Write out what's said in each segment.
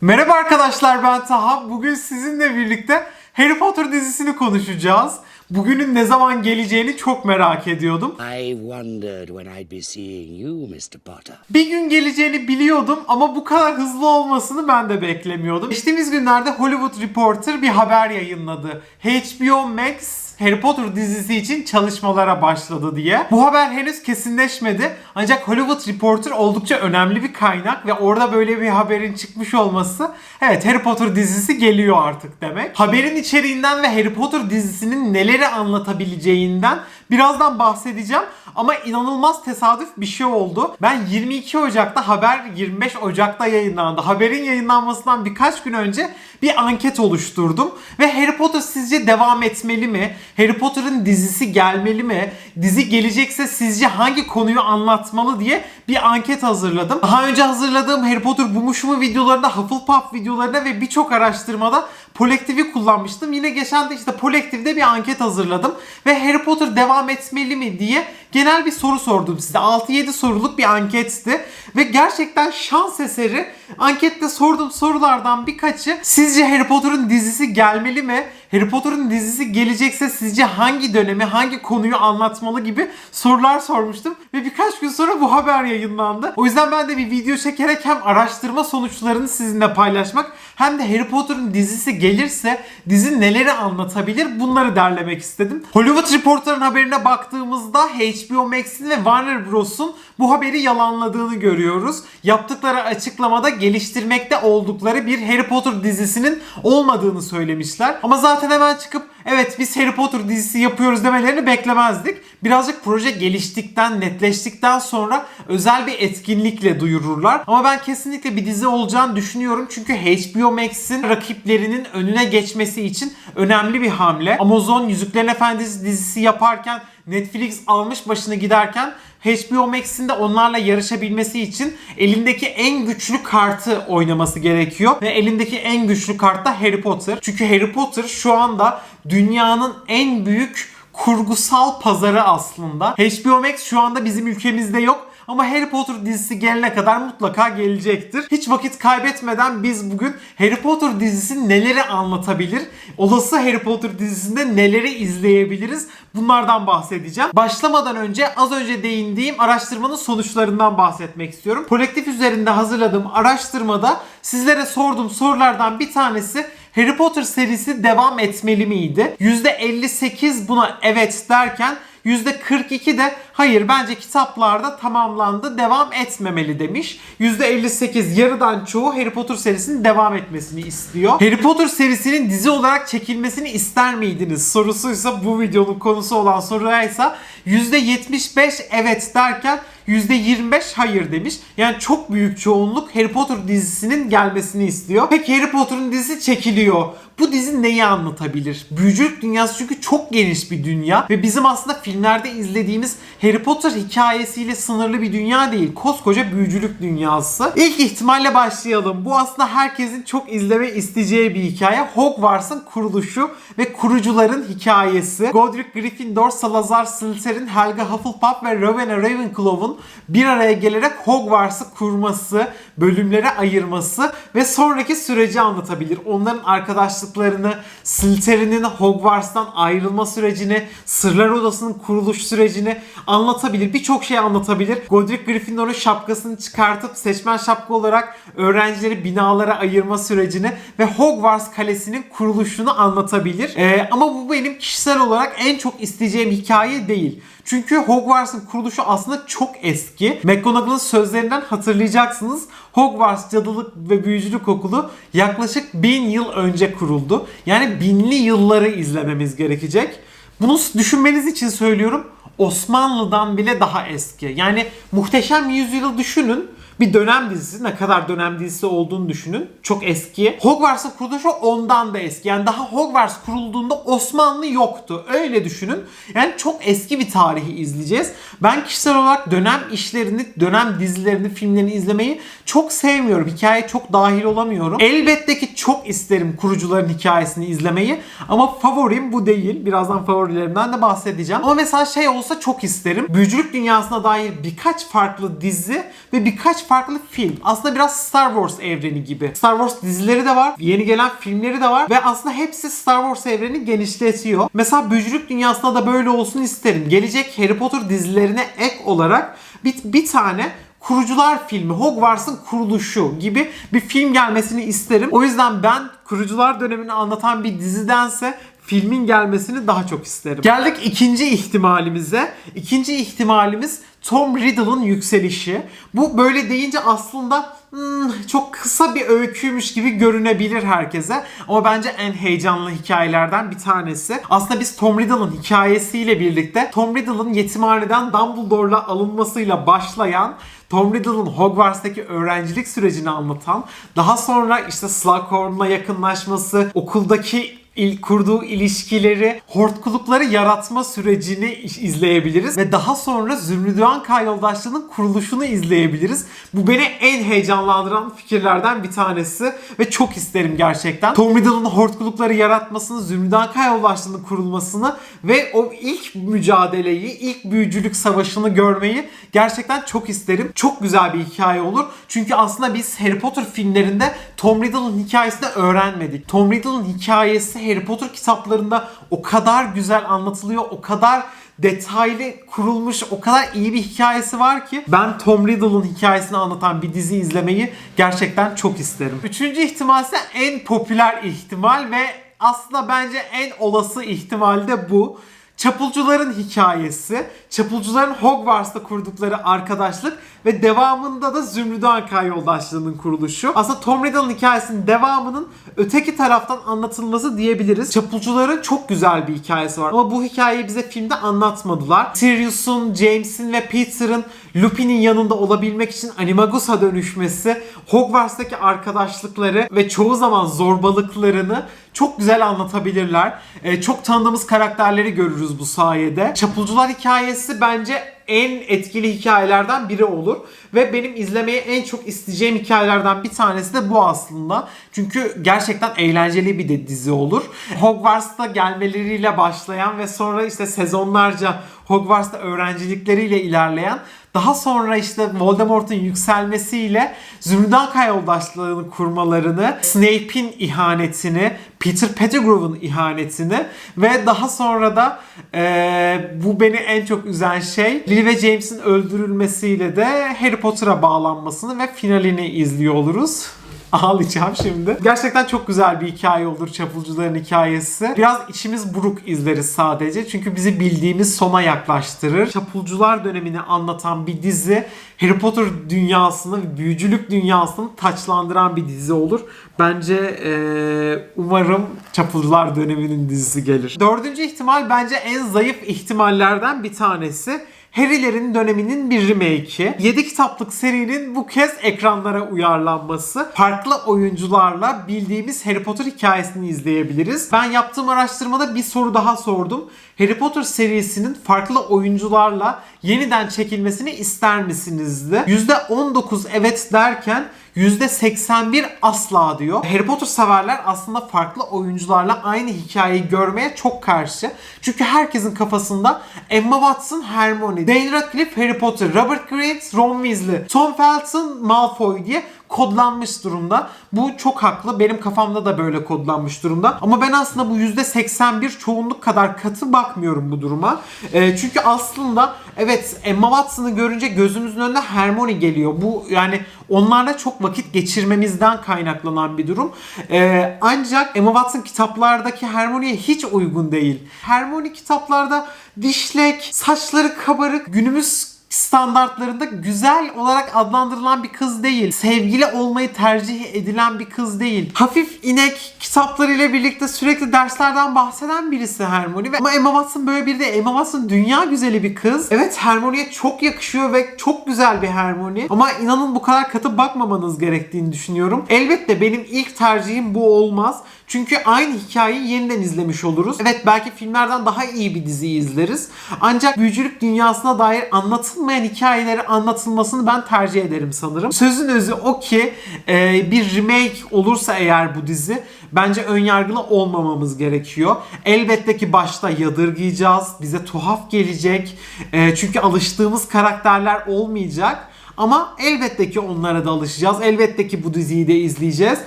Merhaba arkadaşlar ben Taha. Bugün sizinle birlikte Harry Potter dizisini konuşacağız. Bugünün ne zaman geleceğini çok merak ediyordum. I wondered when I'd be seeing you, Mr. Potter. Bir gün geleceğini biliyordum ama bu kadar hızlı olmasını ben de beklemiyordum. Geçtiğimiz günlerde Hollywood Reporter bir haber yayınladı. HBO Max Harry Potter dizisi için çalışmalara başladı diye. Bu haber henüz kesinleşmedi. Ancak Hollywood Reporter oldukça önemli bir kaynak ve orada böyle bir haberin çıkmış olması evet Harry Potter dizisi geliyor artık demek. Haberin içeriğinden ve Harry Potter dizisinin neleri anlatabileceğinden birazdan bahsedeceğim. Ama inanılmaz tesadüf bir şey oldu. Ben 22 Ocak'ta haber 25 Ocak'ta yayınlandı. Haberin yayınlanmasından birkaç gün önce bir anket oluşturdum. Ve Harry Potter sizce devam etmeli mi? Harry Potter'ın dizisi gelmeli mi? Dizi gelecekse sizce hangi konuyu anlatmalı diye bir anket hazırladım. Daha önce hazırladığım Harry Potter Bumuşumu videolarında, Hufflepuff videolarında ve birçok araştırmada Polektiv'i kullanmıştım. Yine geçen de işte Polektiv'de bir anket hazırladım. Ve Harry Potter devam etmeli mi diye genel bir soru sordum size. 6-7 soruluk bir anketti. Ve gerçekten şans eseri ankette sorduğum sorulardan birkaçı sizce Harry Potter'ın dizisi gelmeli mi? Harry Potter'ın dizisi gelecekse sizce hangi dönemi, hangi konuyu anlatmalı gibi sorular sormuştum. Ve birkaç gün sonra bu haber yayınlandı. O yüzden ben de bir video çekerek hem araştırma sonuçlarını sizinle paylaşmak hem de Harry Potter'ın dizisi gelirse dizi neleri anlatabilir bunları derlemek istedim. Hollywood Reporter'ın haberine baktığımızda HBO Max'in ve Warner Bros'un bu haberi yalanladığını görüyoruz. Yaptıkları açıklamada geliştirmekte oldukları bir Harry Potter dizisinin olmadığını söylemişler. Ama zaten hemen çıkıp evet biz Harry Potter dizisi yapıyoruz demelerini beklemezdik. Birazcık proje geliştikten, netleştikten sonra özel bir etkinlikle duyururlar. Ama ben kesinlikle bir dizi olacağını düşünüyorum. Çünkü HBO Max'in rakiplerinin önüne geçmesi için önemli bir hamle. Amazon Yüzüklerin Efendisi dizisi yaparken Netflix almış başını giderken HBO Max'in de onlarla yarışabilmesi için elindeki en güçlü kartı oynaması gerekiyor. Ve elindeki en güçlü kart da Harry Potter. Çünkü Harry Potter şu anda dünyanın en büyük kurgusal pazarı aslında. HBO Max şu anda bizim ülkemizde yok. Ama Harry Potter dizisi gelene kadar mutlaka gelecektir. Hiç vakit kaybetmeden biz bugün Harry Potter dizisi neleri anlatabilir? Olası Harry Potter dizisinde neleri izleyebiliriz? Bunlardan bahsedeceğim. Başlamadan önce az önce değindiğim araştırmanın sonuçlarından bahsetmek istiyorum. Kolektif üzerinde hazırladığım araştırmada sizlere sorduğum sorulardan bir tanesi Harry Potter serisi devam etmeli miydi? %58 buna evet derken %42 de hayır bence kitaplarda tamamlandı devam etmemeli demiş. %58 yarıdan çoğu Harry Potter serisinin devam etmesini istiyor. Harry Potter serisinin dizi olarak çekilmesini ister miydiniz sorusuysa bu videonun konusu olan soruysa %75 evet derken %25 hayır demiş. Yani çok büyük çoğunluk Harry Potter dizisinin gelmesini istiyor. Peki Harry Potter'ın dizisi çekiliyor. Bu dizi neyi anlatabilir? Büyücülük dünyası çünkü çok geniş bir dünya ve bizim aslında filmlerde izlediğimiz Harry Potter hikayesiyle sınırlı bir dünya değil. Koskoca büyücülük dünyası. İlk ihtimalle başlayalım. Bu aslında herkesin çok izleme isteyeceği bir hikaye. Hogwarts'ın kuruluşu ve kurucuların hikayesi. Godric Gryffindor, Salazar Slytherin, Helga Hufflepuff ve Rowena Ravenclaw'un bir araya gelerek Hogwarts'ı kurması, bölümlere ayırması ve sonraki süreci anlatabilir. Onların arkadaşlıklarını, Slytherin'in Hogwarts'tan ayrılma sürecini, Sırlar Odası'nın kuruluş sürecini anlatabilir. Birçok şey anlatabilir. Godric Gryffindor'un şapkasını çıkartıp seçmen şapka olarak öğrencileri binalara ayırma sürecini ve Hogwarts Kalesi'nin kuruluşunu anlatabilir. Ee, ama bu benim kişisel olarak en çok isteyeceğim hikaye değil. Çünkü Hogwarts'ın kuruluşu aslında çok eski. McGonagall'ın sözlerinden hatırlayacaksınız. Hogwarts Cadılık ve Büyücülük Okulu yaklaşık bin yıl önce kuruldu. Yani binli yılları izlememiz gerekecek. Bunu düşünmeniz için söylüyorum. Osmanlı'dan bile daha eski. Yani Muhteşem Yüzyıl'ı düşünün. Bir dönem dizisi ne kadar dönem dizisi olduğunu düşünün. Çok eski. Hogwarts'ın kuruluşu ondan da eski. Yani daha Hogwarts kurulduğunda Osmanlı yoktu. Öyle düşünün. Yani çok eski bir tarihi izleyeceğiz. Ben kişisel olarak dönem işlerini, dönem dizilerini, filmlerini izlemeyi çok sevmiyorum. Hikayeye çok dahil olamıyorum. Elbette ki çok isterim kurucuların hikayesini izlemeyi. Ama favorim bu değil. Birazdan favorilerimden de bahsedeceğim. Ama mesela şey olsa çok isterim. Büyücülük dünyasına dair birkaç farklı dizi ve birkaç farklı film. Aslında biraz Star Wars evreni gibi. Star Wars dizileri de var. Yeni gelen filmleri de var. Ve aslında hepsi Star Wars evreni genişletiyor. Mesela büyücülük dünyasında da böyle olsun isterim. Gelecek Harry Potter dizilerine ek olarak bir, bir tane Kurucular filmi, Hogwarts'ın kuruluşu gibi bir film gelmesini isterim. O yüzden ben kurucular dönemini anlatan bir dizidense filmin gelmesini daha çok isterim. Geldik ikinci ihtimalimize. İkinci ihtimalimiz Tom Riddle'ın yükselişi. Bu böyle deyince aslında hmm, çok kısa bir öyküymüş gibi görünebilir herkese. Ama bence en heyecanlı hikayelerden bir tanesi. Aslında biz Tom Riddle'ın hikayesiyle birlikte Tom Riddle'ın yetimhaneden Dumbledore'la alınmasıyla başlayan Tom Riddle'ın Hogwarts'taki öğrencilik sürecini anlatan, daha sonra işte Slughorn'la yakınlaşması, okuldaki il, kurduğu ilişkileri, hortkulukları yaratma sürecini izleyebiliriz. Ve daha sonra Zümrüdüan Yoldaşlığı'nın kuruluşunu izleyebiliriz. Bu beni en heyecanlandıran fikirlerden bir tanesi ve çok isterim gerçekten. Tom Riddle'ın hortkulukları yaratmasını, Zümrüdüan Yoldaşlığı'nın kurulmasını ve o ilk mücadeleyi, ilk büyücülük savaşını görmeyi gerçekten çok isterim. Çok güzel bir hikaye olur. Çünkü aslında biz Harry Potter filmlerinde Tom Riddle'ın hikayesini öğrenmedik. Tom Riddle'ın hikayesi Harry Potter kitaplarında o kadar güzel anlatılıyor, o kadar detaylı kurulmuş, o kadar iyi bir hikayesi var ki ben Tom Riddle'ın hikayesini anlatan bir dizi izlemeyi gerçekten çok isterim. Üçüncü ihtimal ise en popüler ihtimal ve aslında bence en olası ihtimal de bu. Çapulcuların hikayesi, Çapulcuların Hogwarts'ta kurdukları arkadaşlık ve devamında da Zümrüdü Anka yoldaşlığının kuruluşu. Aslında Tom Riddle'ın hikayesinin devamının öteki taraftan anlatılması diyebiliriz. Çapulcuların çok güzel bir hikayesi var ama bu hikayeyi bize filmde anlatmadılar. Sirius'un, James'in ve Peter'ın Lupin'in yanında olabilmek için Animagus'a dönüşmesi, Hogwarts'taki arkadaşlıkları ve çoğu zaman zorbalıklarını çok güzel anlatabilirler. Ee, çok tanıdığımız karakterleri görürüz bu sayede. Çapulcular hikayesi bence en etkili hikayelerden biri olur. Ve benim izlemeyi en çok isteyeceğim hikayelerden bir tanesi de bu aslında. Çünkü gerçekten eğlenceli bir de dizi olur. Hogwarts'ta gelmeleriyle başlayan ve sonra işte sezonlarca Hogwarts'ta öğrencilikleriyle ilerleyen daha sonra işte Voldemort'un yükselmesiyle Zümrüdan yoldaşlığını kurmalarını, Snape'in ihanetini, Peter Pettigrew'un ihanetini ve daha sonra da eee, bu beni en çok üzen şey Lily ve James'in öldürülmesiyle de Harry Potter'a bağlanmasını ve finalini izliyor oluruz. Ağlayacağım şimdi. Gerçekten çok güzel bir hikaye olur Çapulcuların hikayesi. Biraz içimiz buruk izleriz sadece. Çünkü bizi bildiğimiz sona yaklaştırır. Çapulcular dönemini anlatan bir dizi Harry Potter dünyasını büyücülük dünyasını taçlandıran bir dizi olur. Bence eee, umarım Çapulcular döneminin dizisi gelir. Dördüncü ihtimal bence en zayıf ihtimallerden bir tanesi. Harry'lerin döneminin bir remake'i. 7 kitaplık serinin bu kez ekranlara uyarlanması. Farklı oyuncularla bildiğimiz Harry Potter hikayesini izleyebiliriz. Ben yaptığım araştırmada bir soru daha sordum. Harry Potter serisinin farklı oyuncularla yeniden çekilmesini ister misinizdi? %19 evet derken %81 asla diyor. Harry Potter severler aslında farklı oyuncularla aynı hikayeyi görmeye çok karşı. Çünkü herkesin kafasında Emma Watson Hermione, Daniel Radcliffe Harry Potter, Robert Grant Ron Weasley, Tom Felton Malfoy diye kodlanmış durumda. Bu çok haklı. Benim kafamda da böyle kodlanmış durumda. Ama ben aslında bu %81 çoğunluk kadar katı bakmıyorum bu duruma. Ee, çünkü aslında evet Emma Watson'ı görünce gözümüzün önüne Hermione geliyor. Bu yani onlarla çok vakit geçirmemizden kaynaklanan bir durum. Ee, ancak Emma Watson kitaplardaki Hermione'ye hiç uygun değil. Hermione kitaplarda dişlek, saçları kabarık, günümüz standartlarında güzel olarak adlandırılan bir kız değil. Sevgili olmayı tercih edilen bir kız değil. Hafif inek kitaplarıyla birlikte sürekli derslerden bahseden birisi Hermione. Ve ama Emma Watson böyle bir de Emma Watson dünya güzeli bir kız. Evet Hermione'ye çok yakışıyor ve çok güzel bir Hermione. Ama inanın bu kadar katı bakmamanız gerektiğini düşünüyorum. Elbette benim ilk tercihim bu olmaz. Çünkü aynı hikayeyi yeniden izlemiş oluruz. Evet belki filmlerden daha iyi bir diziyi izleriz. Ancak büyücülük dünyasına dair anlatılmayan hikayeleri anlatılmasını ben tercih ederim sanırım. Sözün özü o ki e, bir remake olursa eğer bu dizi bence önyargılı olmamamız gerekiyor. Elbette ki başta yadırgayacağız. Bize tuhaf gelecek. E, çünkü alıştığımız karakterler olmayacak. Ama elbette ki onlara da alışacağız. Elbette ki bu diziyi de izleyeceğiz.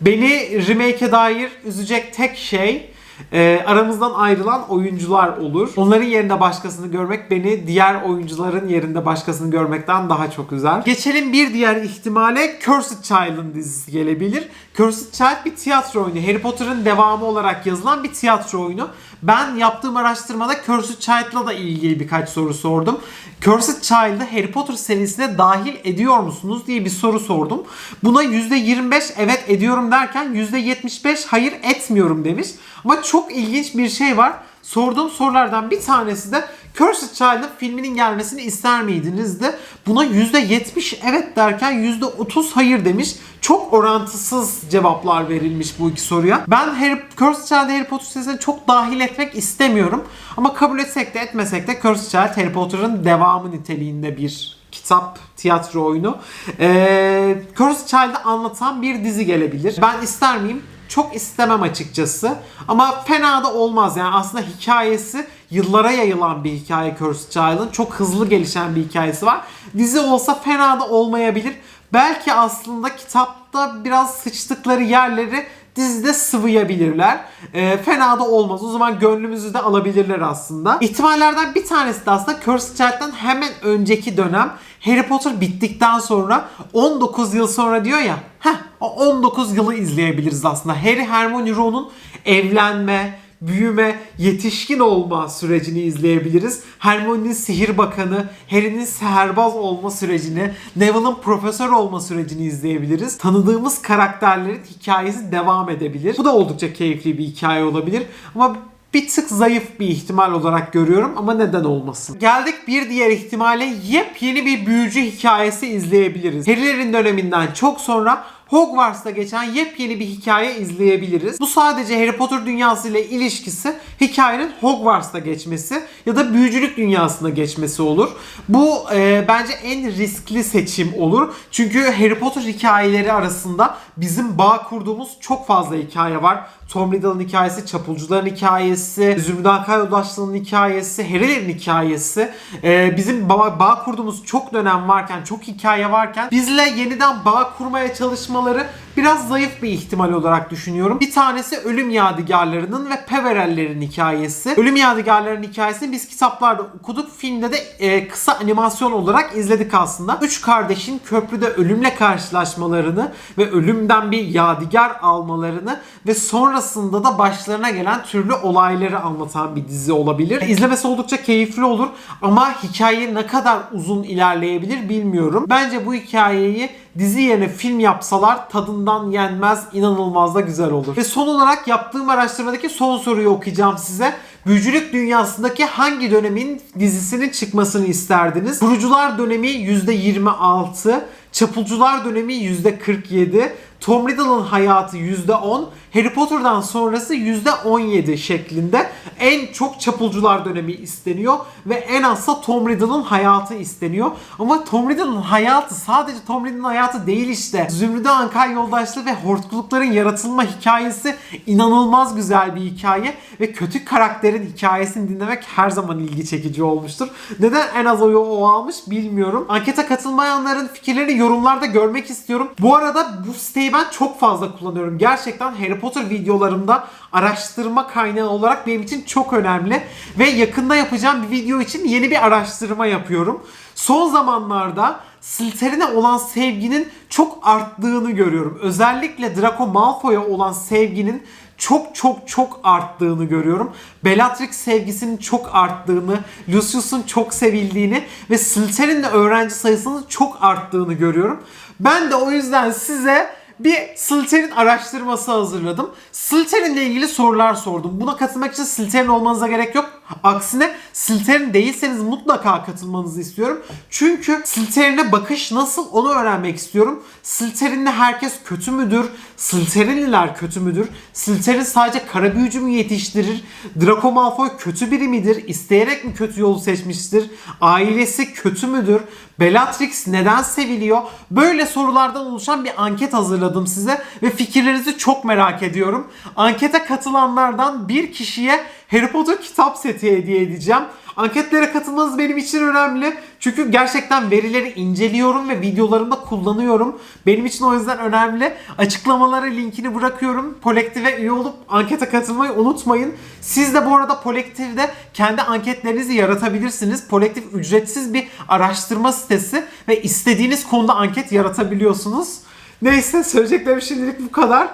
Beni remake'e dair üzecek tek şey e, aramızdan ayrılan oyuncular olur. Onların yerinde başkasını görmek beni diğer oyuncuların yerinde başkasını görmekten daha çok üzer. Geçelim bir diğer ihtimale Cursed Child'ın dizisi gelebilir. Cursed Child bir tiyatro oyunu. Harry Potter'ın devamı olarak yazılan bir tiyatro oyunu. Ben yaptığım araştırmada Cursed Child'la da ilgili birkaç soru sordum. Cursed Child'ı Harry Potter serisine dahil ediyor musunuz diye bir soru sordum. Buna %25 evet ediyorum derken %75 hayır etmiyorum demiş. Ama çok ilginç bir şey var. Sorduğum sorulardan bir tanesi de Cursed Child'ın filminin gelmesini ister miydiniz de buna %70 evet derken %30 hayır demiş. Çok orantısız cevaplar verilmiş bu iki soruya. Ben Harry, Cursed Child'ı Harry Potter serisine çok dahil etmek istemiyorum. Ama kabul etsek de etmesek de Cursed Child Harry Potter'ın devamı niteliğinde bir kitap, tiyatro oyunu. Ee, Cursed Child'ı anlatan bir dizi gelebilir. Ben ister miyim? Çok istemem açıkçası. Ama fena da olmaz yani aslında hikayesi yıllara yayılan bir hikaye Cursed Child'ın. Çok hızlı gelişen bir hikayesi var. Dizi olsa fena da olmayabilir. Belki aslında kitapta biraz sıçtıkları yerleri dizide sıvıyabilirler. Ee, fena da olmaz. O zaman gönlümüzü de alabilirler aslında. İhtimallerden bir tanesi de aslında Cursed Child'dan hemen önceki dönem Harry Potter bittikten sonra 19 yıl sonra diyor ya heh, o 19 yılı izleyebiliriz aslında. Harry, Hermione, Ron'un evlenme, büyüme, yetişkin olma sürecini izleyebiliriz. Hermione'nin sihir bakanı, Harry'nin seherbaz olma sürecini, Neville'ın profesör olma sürecini izleyebiliriz. Tanıdığımız karakterlerin hikayesi devam edebilir. Bu da oldukça keyifli bir hikaye olabilir. Ama bir tık zayıf bir ihtimal olarak görüyorum ama neden olmasın. Geldik bir diğer ihtimale yepyeni bir büyücü hikayesi izleyebiliriz. Harry'lerin döneminden çok sonra Hogwarts'ta geçen yepyeni bir hikaye izleyebiliriz. Bu sadece Harry Potter dünyası ile ilişkisi hikayenin Hogwarts'ta geçmesi ya da büyücülük dünyasında geçmesi olur. Bu e, bence en riskli seçim olur. Çünkü Harry Potter hikayeleri arasında bizim bağ kurduğumuz çok fazla hikaye var. Tom Riddle'ın hikayesi, Çapulcuların hikayesi, Zümrüt Yoldaşlığı'nın hikayesi, Harry'lerin hikayesi. Ee, bizim bağ, bağ kurduğumuz çok dönem varken, çok hikaye varken bizle yeniden bağ kurmaya çalışmaları biraz zayıf bir ihtimal olarak düşünüyorum. Bir tanesi Ölüm Yadigarları'nın ve Peverell'lerin hikayesi. Ölüm Yadigarları'nın hikayesini biz kitaplarda okuduk. Filmde de e, kısa animasyon olarak izledik aslında. Üç kardeşin köprüde ölümle karşılaşmalarını ve ölümden bir yadigar almalarını ve sonrasında da başlarına gelen türlü olayları anlatan bir dizi olabilir. İzlemesi oldukça keyifli olur ama hikaye ne kadar uzun ilerleyebilir bilmiyorum. Bence bu hikayeyi dizi yerine film yapsalar tadından yenmez, inanılmaz da güzel olur. Ve son olarak yaptığım araştırmadaki son soruyu okuyacağım size. Büyücülük dünyasındaki hangi dönemin dizisinin çıkmasını isterdiniz? Kurucular dönemi %26, Çapulcular dönemi %47, Tom Riddle'ın hayatı %10, Harry Potter'dan sonrası %17 şeklinde en çok çapulcular dönemi isteniyor ve en azsa Tom Riddle'ın hayatı isteniyor. Ama Tom Riddle'ın hayatı sadece Tom Riddle'ın hayatı değil işte. Zümrüt Ankay yoldaşlığı ve hortkulukların yaratılma hikayesi inanılmaz güzel bir hikaye ve kötü karakterin hikayesini dinlemek her zaman ilgi çekici olmuştur. Neden en az oyu o almış bilmiyorum. Ankete katılmayanların fikirlerini yorumlarda görmek istiyorum. Bu arada bu siteyi ben çok fazla kullanıyorum. Gerçekten Harry Potter videolarımda araştırma kaynağı olarak benim için çok önemli. Ve yakında yapacağım bir video için yeni bir araştırma yapıyorum. Son zamanlarda Slytherin'e olan sevginin çok arttığını görüyorum. Özellikle Draco Malfoy'a olan sevginin çok çok çok arttığını görüyorum. Bellatrix sevgisinin çok arttığını, Lucius'un çok sevildiğini ve Slytherin'de öğrenci sayısının çok arttığını görüyorum. Ben de o yüzden size bir Slytherin araştırması hazırladım. Slytherin'le ilgili sorular sordum. Buna katılmak için Slytherin olmanıza gerek yok. Aksine Slytherin değilseniz mutlaka katılmanızı istiyorum. Çünkü Slytherin'e bakış nasıl onu öğrenmek istiyorum. Slytherin'de herkes kötü müdür? Slytherinliler kötü müdür? Slytherin sadece kara büyücü mü yetiştirir? Draco Malfoy kötü biri midir? İsteyerek mi kötü yolu seçmiştir? Ailesi kötü müdür? Bellatrix neden seviliyor? Böyle sorulardan oluşan bir anket hazırladım size ve fikirlerinizi çok merak ediyorum. Ankete katılanlardan bir kişiye Harry Potter kitap seti hediye edeceğim. Anketlere katılmanız benim için önemli. Çünkü gerçekten verileri inceliyorum ve videolarımda kullanıyorum. Benim için o yüzden önemli. Açıklamalara linkini bırakıyorum. Polektif'e üye olup ankete katılmayı unutmayın. Siz de bu arada Polektif'de kendi anketlerinizi yaratabilirsiniz. Polektif ücretsiz bir araştırma sitesi ve istediğiniz konuda anket yaratabiliyorsunuz. Neyse söyleyeceklerim şimdilik bu kadar.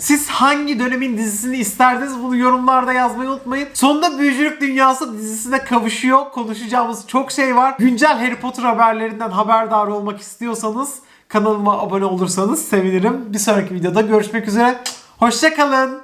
Siz hangi dönemin dizisini isterdiniz bunu yorumlarda yazmayı unutmayın. Sonunda Büyücülük Dünyası dizisine kavuşuyor. Konuşacağımız çok şey var. Güncel Harry Potter haberlerinden haberdar olmak istiyorsanız kanalıma abone olursanız sevinirim. Bir sonraki videoda görüşmek üzere. Hoşçakalın.